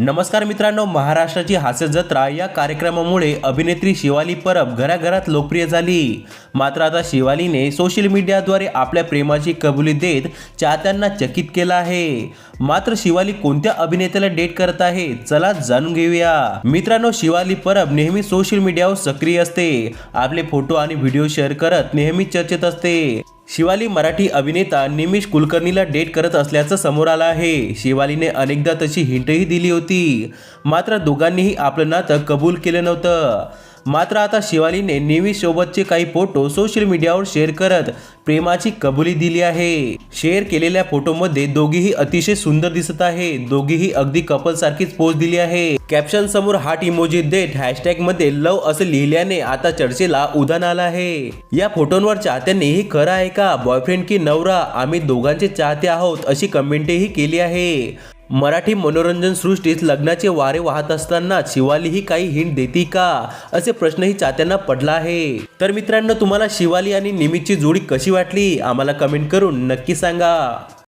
नमस्कार मित्रांनो महाराष्ट्राची हास्य जत्रा या कार्यक्रमामुळे अभिनेत्री शिवाली परब घराघरात लोकप्रिय झाली. मात्र आता शिवालीने सोशल मीडियाद्वारे आपल्या प्रेमाची कबुली देत चाहत्यांना चकित केला आहे. मात्र शिवाली कोणत्या अभिनेत्याला डेट करत आहे चला जाणून घेऊया. मित्रांनो शिवाली परब नेहमी सोशल मीडियावर सक्रिय असते. आपले फोटो आणि व्हिडिओ शेअर करत नेहमी चर्चेत असते. शिवाली मराठी अभिनेता निमिष कुलकर्णीला डेट करत असल्याचं समोर आलं आहे. शिवालीने अनेकदा तशी हिंटही दिली होती. मात्र दोघांनीही आपलं नातं कबूल केलं नव्हतं. मात्र आता शिवालीने निवी सोबतचे काही फोटो सोशल मीडियावर शेअर करत प्रेमाची कबुली दिली आहे. शेअर केलेल्या फोटोमध्ये दोघीही अतिशय सुंदर दिसत आहे. दोघीही अगदी कपल सारखीच पोच दिली आहे. कॅप्शन समोर हार्ट इमोजी देत हॅशटॅगमध्ये लव असं लिहिल्याने आता चर्चेला उधाण आलं आहे. या फोटोंवर चाहत्यांनी ही खरं आहे का? बॉयफ्रेंड की नवरा? आम्ही दोघांचे चाहते आहोत अशी कमेंटही केली आहे. मराठी मनोरंजन सृष्टीत लग्नाचे वारे वाहत असताना शिवाली ही काही हिंट देती का? असे प्रश्नही चाहत्यांना पडला आहे. तर मित्रांनो तुम्हाला शिवाली आणि निमितची जोडी कशी वाटली? आम्हाला कमेंट करून नक्की सांगा.